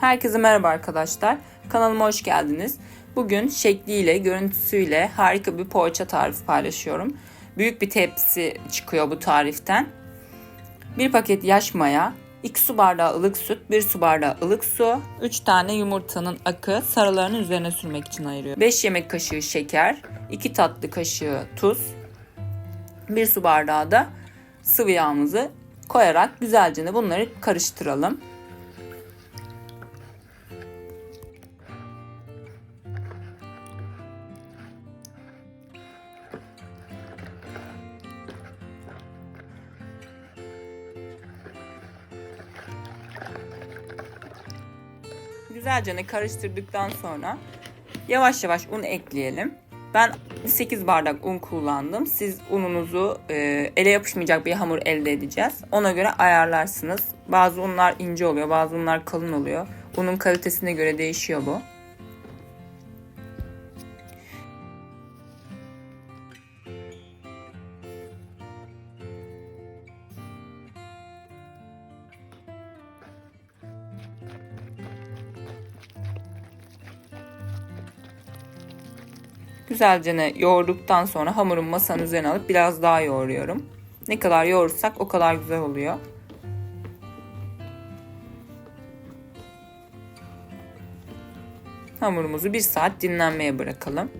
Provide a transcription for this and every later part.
Herkese merhaba arkadaşlar. Kanalıma hoş geldiniz. Bugün şekliyle, görüntüsüyle harika bir poğaça tarifi paylaşıyorum. Büyük bir tepsi çıkıyor bu tariften. Bir paket yaş maya, 2 su bardağı ılık süt, 1 su bardağı ılık su, 3 tane yumurtanın akı sarılarını üzerine sürmek için ayırıyor. 5 yemek kaşığı şeker, 2 tatlı kaşığı tuz, 1 su bardağı da sıvı yağımızı koyarak güzelce bunları karıştıralım. Güzelce karıştırdıktan sonra yavaş yavaş un ekleyelim. Ben 8 bardak un kullandım. Siz ununuzu e, ele yapışmayacak bir hamur elde edeceğiz. Ona göre ayarlarsınız. Bazı unlar ince oluyor, bazı unlar kalın oluyor. Unun kalitesine göre değişiyor bu. Güzelce yoğurduktan sonra hamurun masanın üzerine alıp biraz daha yoğuruyorum. Ne kadar yoğurursak o kadar güzel oluyor. Hamurumuzu bir saat dinlenmeye bırakalım.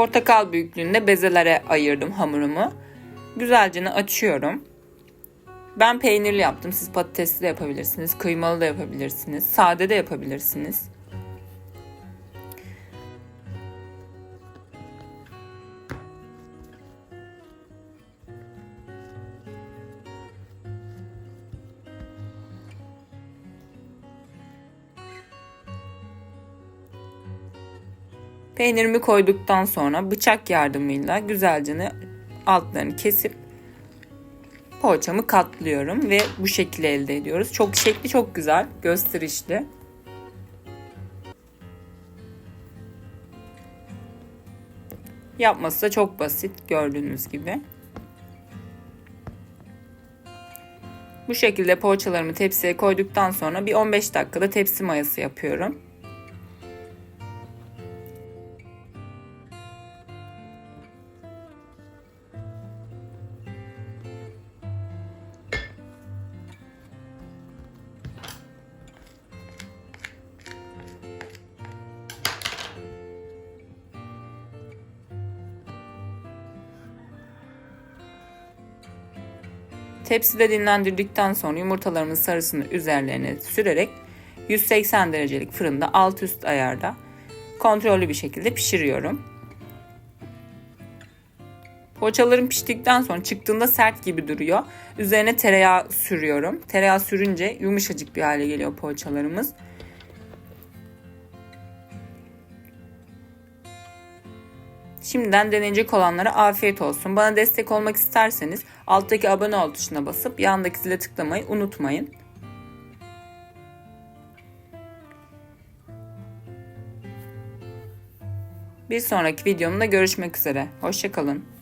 Portakal büyüklüğünde bezelere ayırdım hamurumu. Güzelce açıyorum. Ben peynirli yaptım. Siz patatesli de yapabilirsiniz. Kıymalı da yapabilirsiniz. Sade de yapabilirsiniz. Peynirimi koyduktan sonra bıçak yardımıyla güzelce altlarını kesip poğaçamı katlıyorum ve bu şekilde elde ediyoruz. Çok şekli çok güzel, gösterişli. Yapması da çok basit gördüğünüz gibi. Bu şekilde poğaçalarımı tepsiye koyduktan sonra bir 15 dakikada tepsi mayası yapıyorum. Tepside dinlendirdikten sonra yumurtalarımın sarısını üzerlerine sürerek 180 derecelik fırında alt üst ayarda kontrollü bir şekilde pişiriyorum. Poğaçalarım piştikten sonra çıktığında sert gibi duruyor. Üzerine tereyağı sürüyorum. Tereyağı sürünce yumuşacık bir hale geliyor poğaçalarımız. Şimdiden deneyecek olanlara afiyet olsun. Bana destek olmak isterseniz alttaki abone ol tuşuna basıp yandaki zile tıklamayı unutmayın. Bir sonraki videomda görüşmek üzere. Hoşçakalın.